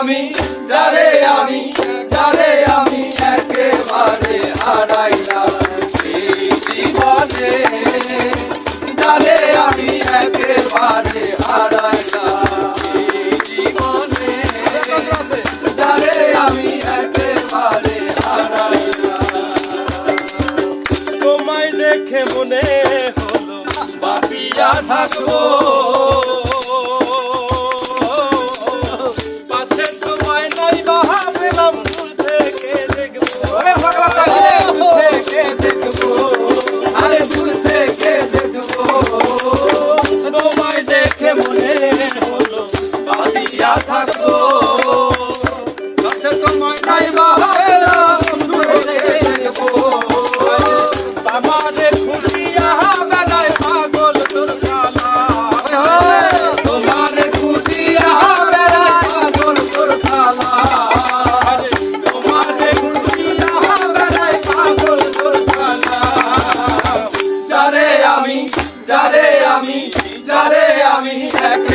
আমি, যারে আমি যারে আমি একেবারে হারাইলাম জীবনে যারে আমি একেবারে হারাইলাম জীবনে যারে আমি একেবারে হারাইলাম তোমায় দেখে মনে হলো বাপিয়া থাকব। রাখে মনে আমি এক